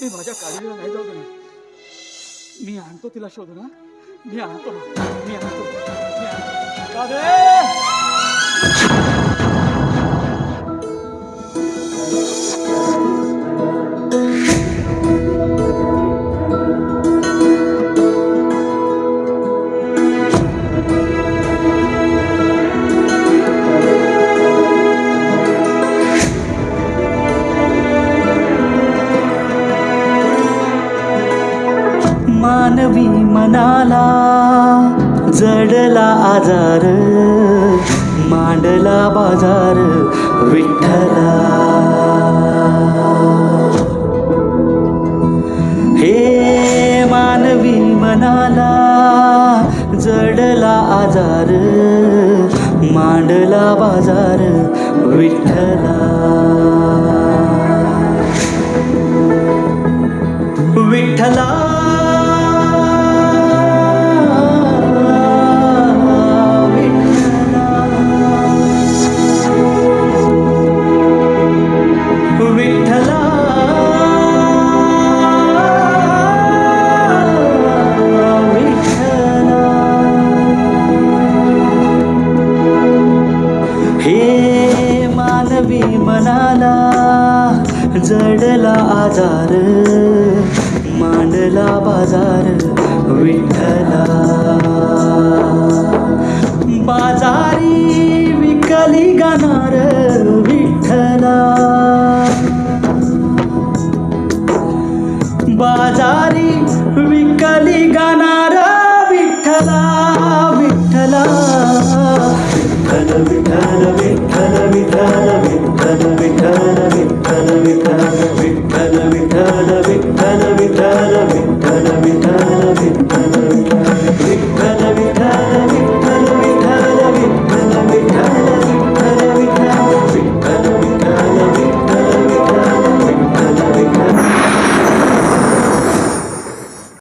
मी माझ्या काळजीला नाही जाऊ देणार. मी आणतो तिला शोधून मी आणतो मी आणतो. मी आणतो. मानवी मनाला जडला आजार मांडला बाजार विठ्ठला. हे मानवी मनाला जडला आजार मांडला बाजार विठ्ठला. विठ्ठला. मनाला जडला आजार मांडला बाजार विठ्ठला. बाजारी विकली गाणार विठ्ठला. बाजारी ಜ್ಞಾನವಿಧಾನ